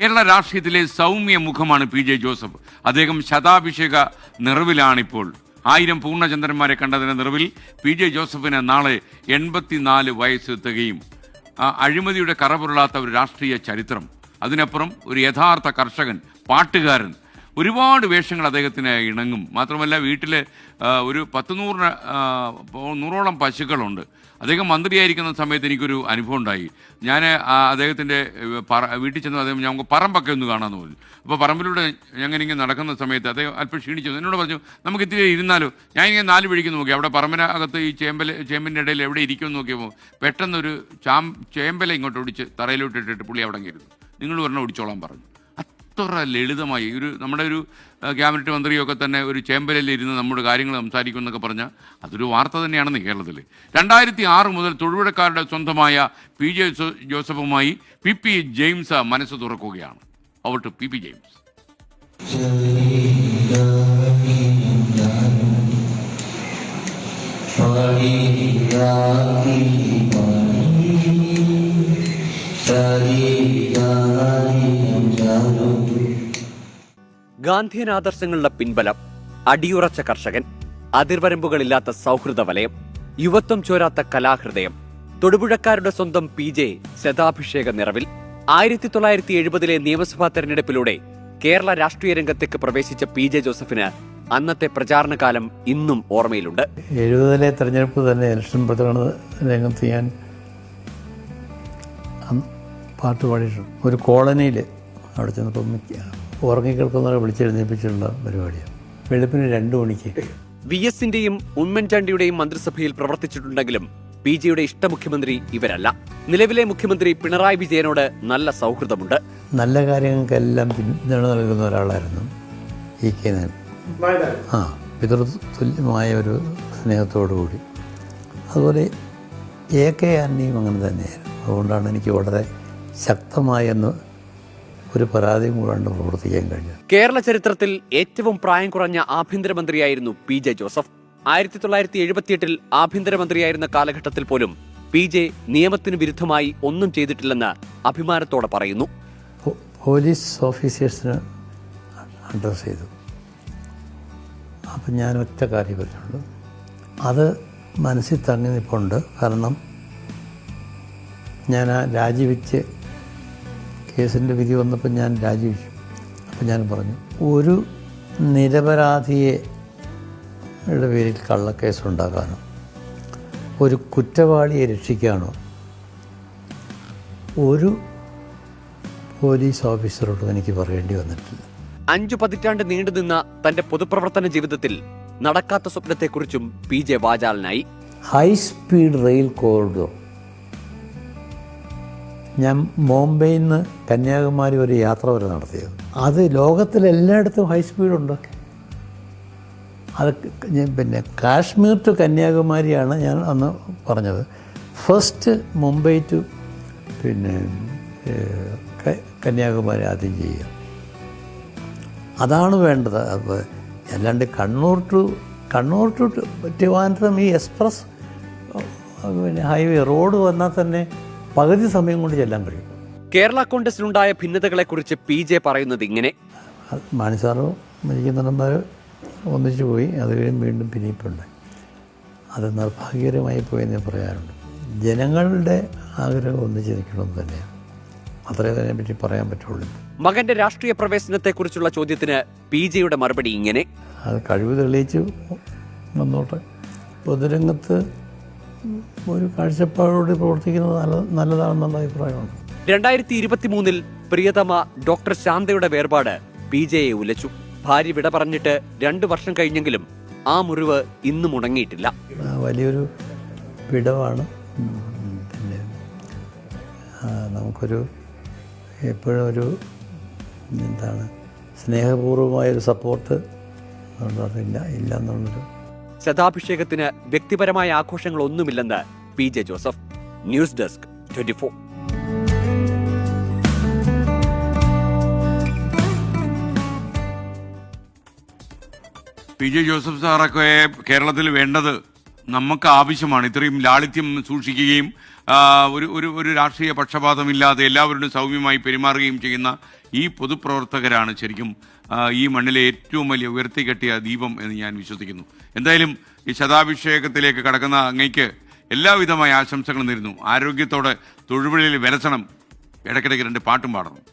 കേരള രാഷ്ട്രീയത്തിലെ സൗമ്യ മുഖമാണ് P J Joseph. അദ്ദേഹം ശതാഭിഷേക നിറവിലാണിപ്പോൾ. ആയിരം പൂർണചന്ദ്രന്മാരെ കണ്ടതിന്റെ നിറവിൽ പി ജെ ജോസഫിന് നാളെ എൺപത്തിനാല് വയസ്സ് തികയും. അഴിമതിയുടെ കറപുരളാത്ത ഒരു രാഷ്ട്രീയ ചരിത്രം. അതിനപ്പുറം ഒരു യഥാർത്ഥ കർഷകൻ പാട്ടുകാരൻ ഒരുപാട് വേഷങ്ങൾ അദ്ദേഹത്തിന് ഇണങ്ങും. മാത്രമല്ല വീട്ടിൽ ഒരു പത്ത് നൂറിന് നൂറോളം പശുക്കളുണ്ട്. അദ്ദേഹം മന്ത്രിയായിരിക്കുന്ന സമയത്ത് എനിക്കൊരു അനുഭവം ഉണ്ടായി. ഞാൻ അദ്ദേഹത്തിന്റെ വീട്ടിൽ ചെന്ന് അദ്ദേഹം ഞങ്ങൾക്ക് പറമ്പൊക്കെ ഒന്ന് കാണാമെന്ന് പറഞ്ഞു. അപ്പോൾ പറമ്പിലൂടെ ഞങ്ങൾ ഇങ്ങനെ നടക്കുന്ന സമയത്ത് അദ്ദേഹം അല്പം ക്ഷീണിച്ചു. എന്നോട് പറഞ്ഞു നമുക്ക് ഇത്തിരി ഇരുന്നാലോ ഞാൻ ഇങ്ങനെ നാല് വഴിക്ക് നോക്കി അവിടെ പറമ്പിനകത്ത് ഈ ചേമ്പൽ ചേമ്പിന്റെ ഇടയിൽ എവിടെ ഇരിക്കുമെന്ന് നോക്കിയപ്പോൾ പെട്ടെന്നൊരു ചാം ചേമ്പല ഇങ്ങോട്ട് ഒടിച്ച് തറയിലോട്ട് ഇട്ടിട്ട് പുള്ളി അവിടെ കയറുന്നു നിങ്ങൾ പറഞ്ഞ ഒടിച്ചോളാൻ പറഞ്ഞു. അത്ര ലളിതമായി ഒരു നമ്മുടെ ഒരു ക്യാബിനറ്റ് മന്ത്രിയൊക്കെ തന്നെ ഒരു ചേമ്പലിൽ ഇരുന്ന് നമ്മുടെ കാര്യങ്ങൾ സംസാരിക്കും എന്നൊക്കെ പറഞ്ഞാൽ അതൊരു വാർത്ത തന്നെയാണെന്ന് കേരളത്തിൽ രണ്ടായിരത്തി ആറ് മുതൽ തൊഴിലുടക്കാരുടെ സ്വന്തമായ പി. ജെ. ജോസഫുമായി പി. പി. ജെയിംസ് മനസ്സ് തുറക്കുകയാണ്. Out P. P. James. Gandhian ആദർശങ്ങളുടെ പിൻബലം അടിയുറച്ച കർഷകൻ അതിർവരമ്പുകളില്ലാത്ത സൗഹൃദ വലയം യുവത്വം ചോരാത്ത കലാഹൃദയം തൊടുപുഴക്കാരുടെ സ്വന്തം പി ജെ ശതാഭിഷേക നിറവിൽ ആയിരത്തി തൊള്ളായിരത്തി എഴുപതിലെ നിയമസഭാ തെരഞ്ഞെടുപ്പിലൂടെ കേരള രാഷ്ട്രീയ രംഗത്തേക്ക് പ്രവേശിച്ച പി ജെ ജോസഫിന് അന്നത്തെ പ്രചാരണകാലം ഇന്നും ഓർമ്മയിലുണ്ട്. എഴുപതിലെ തെരഞ്ഞെടുപ്പ് തന്നെ ഇലക്ഷൻ പ്രചരണ രംഗത്ത് ഞാൻ പാട്ട് പാടിയിട്ടുണ്ട്. ഒരു കോളനിയിൽ അവിടെ ചെന്നപ്പോൾ ഉറങ്ങിക്കിടക്കുന്നവരെ വിളിച്ചെഴുന്നേൽപ്പിച്ചിട്ടുള്ള പരിപാടിയാണ്. വെളുപ്പിന് രണ്ട് മണിക്ക്. വി എസിന്റെയും ഉമ്മൻചാണ്ടിയുടെയും മന്ത്രിസഭയിൽ പ്രവർത്തിച്ചിട്ടുണ്ടെങ്കിലും പിജെ യുടെ ഇഷ്ട മുഖ്യമന്ത്രി ഇവരല്ല. നിലവിലെ മുഖ്യമന്ത്രി പിണറായി വിജയനോട് നല്ല സൗഹൃദമുണ്ട്. നല്ല കാര്യങ്ങൾക്കെല്ലാം പിന്തുണ നൽകുന്ന ഒരാളായിരുന്നു ഇ കെ നായർ. ആ പിതൃതുല്യമായ ഒരു സ്നേഹത്തോടു കൂടി അതുപോലെ എ കെ ആന്റണിയും അങ്ങനെ തന്നെയായിരുന്നു. അതുകൊണ്ടാണ് എനിക്ക് വളരെ ശക്തമായെന്ന് ഒരു പരാതിയും കൂടാണ്ട് പ്രവർത്തിക്കാൻ കഴിഞ്ഞത് കേരള ചരിത്രത്തിൽ ഏറ്റവും പ്രായം കുറഞ്ഞ ആഭ്യന്തരമന്ത്രിയായിരുന്നു പി ജെ ജോസഫ്. ആയിരത്തി തൊള്ളായിരത്തി എഴുപത്തിയെട്ടിൽ ആഭ്യന്തരമന്ത്രിയായിരുന്ന കാലഘട്ടത്തിൽ പോലും പി ജെ നിയമത്തിന് വിരുദ്ധമായി ഒന്നും ചെയ്തിട്ടില്ലെന്ന് അഭിമാനത്തോടെ പറയുന്നു. പോലീസ് ഓഫീസേഴ്സിന് അഡ്രസ് ചെയ്തു. അപ്പം ഞാൻ ഒറ്റ കാര്യം പറഞ്ഞുള്ളൂ. അത് മനസ്സിൽ തങ്ങി നിൽപ്പുണ്ട് കാരണം ഞാൻ ആ രാജിവെച്ച് കേസിന്റെ വിധി വന്നപ്പോൾ ഞാൻ രാജിവെച്ചു. അപ്പം ഞാൻ പറഞ്ഞു ഒരു നിരപരാധിയെ പേരിൽ കള്ളക്കേസ് ഉണ്ടാക്കാനോ ഒരു കുറ്റവാളിയെ രക്ഷിക്കാനോ ഒരു പോലീസ് ഓഫീസറോടും എനിക്ക് പറയേണ്ടി വന്നിട്ടില്ല. അഞ്ചു പതിറ്റാണ്ട് നീണ്ടുനിന്ന തന്റെ പൊതുപ്രവർത്തന ജീവിതത്തിൽ നടക്കാത്ത സ്വപ്നത്തെക്കുറിച്ചും പി ജെ വാചാലനായി. ഹൈ സ്പീഡ് റെയിൽ കോറിഡോർ ഞാൻ ബോംബെയിൽ നിന്ന് കന്യാകുമാരി ഒരു യാത്ര വരെ നടത്തിയത്. അത് ലോകത്തിലെല്ലായിടത്തും ഹൈ സ്പീഡുണ്ട് അത് പിന്നെ കാശ്മീർ ടു കന്യാകുമാരിയാണ് ഞാൻ അന്ന് പറഞ്ഞത്. ഫസ്റ്റ് മുംബൈ ടു പിന്നെ കന്യാകുമാരി ആദ്യം ചെയ്യുക. അതാണ് വേണ്ടത്. അപ്പോൾ അല്ലാണ്ട് കണ്ണൂർ ടു കണ്ണൂർ ടു ട്രിവാൻഡ്രം ഈ എക്സ്പ്രസ് പിന്നെ ഹൈവേ റോഡ് വന്നാൽ തന്നെ പകുതി സമയം കൊണ്ട് ചെല്ലാൻ കഴിയും. കേരള കോൺഗ്രസിലുണ്ടായ ഭിന്നതകളെക്കുറിച്ച് പി ജെ പറയുന്നത് ഇങ്ങനെ. മാനസാറോ മാണിസാറോ മരിക്കുന്നവന്മാർ ഒന്നിച്ചു പോയി അത് കഴിയും വീണ്ടും പിരിയിപ്പുണ്ട് അത് നിർഭാഗ്യകരമായി പോയെന്ന് പറയാറുണ്ട്. ജനങ്ങളുടെ ആഗ്രഹം ഒന്നിച്ച് നിൽക്കണമെന്ന് തന്നെയാണ്. അത്രേ അതിനെപ്പറ്റി പറയാൻ പറ്റുള്ളൂ. മകന്റെ രാഷ്ട്രീയ പ്രവേശനത്തെക്കുറിച്ചുള്ള ചോദ്യത്തിന് പി ജെയുടെ മറുപടി ഇങ്ങനെ. അത് കഴിവ് തെളിയിച്ചു. വന്നോട്ടെ പൊതുരംഗത്ത് ഒരു കാഴ്ചപ്പാടോട് പ്രവർത്തിക്കുന്നത് നല്ല നല്ലതാണെന്നുള്ള അഭിപ്രായമാണ്. രണ്ടായിരത്തി ഇരുപത്തി മൂന്നിൽ പ്രിയതമ ഡോക്ടർ ശാന്തയുടെ വേർപാട് പി ജെയെ ഉലച്ചു. ഭാര്യ വിട പറഞ്ഞിട്ട് രണ്ടു വർഷം കഴിഞ്ഞെങ്കിലും ആ മുറിവ് ഇന്നും ഉണങ്ങിയിട്ടില്ല. വലിയൊരു വിടവാണ് പിന്നെ നമുക്കൊരു എപ്പോഴും ഒരു എന്താണ് സ്നേഹപൂർവമായൊരു സപ്പോർട്ട് ഇല്ല ഇല്ല എന്നുള്ളൊരു ശതാഭിഷേകത്തിന് വ്യക്തിപരമായ ആഘോഷങ്ങളൊന്നുമില്ലെന്ന് P J Joseph. News desk twenty four. P J Joseph സാറൊക്കെ കേരളത്തിൽ വേണ്ടത് നമുക്ക് ആവശ്യമാണ്. ഇത്രയും ലാളിത്യം സൂക്ഷിക്കുകയും ഒരു ഒരു ഒരു രാഷ്ട്രീയ പക്ഷപാതമില്ലാതെ എല്ലാവരോടും സൗമ്യമായി പെരുമാറുകയും ചെയ്യുന്ന ഈ പൊതുപ്രവർത്തകരാണ് ശരിക്കും ഈ മണ്ണിലെ ഏറ്റവും വലിയ ഉയർത്തിക്കെട്ടിയ ദീപം എന്ന് ഞാൻ വിശ്വസിക്കുന്നു. എന്തായാലും ഈ ശതാഭിഷേകത്തിലേക്ക് കടക്കുന്ന അങ്ങയ്ക്ക് എല്ലാവിധമായ ആശംസകളും നേരുന്നു. ആരോഗ്യത്തോടെ തൊഴുപുഴയിൽ വിലസണം. ഇടയ്ക്കിടയ്ക്ക് രണ്ട് പാട്ടും പാടണം.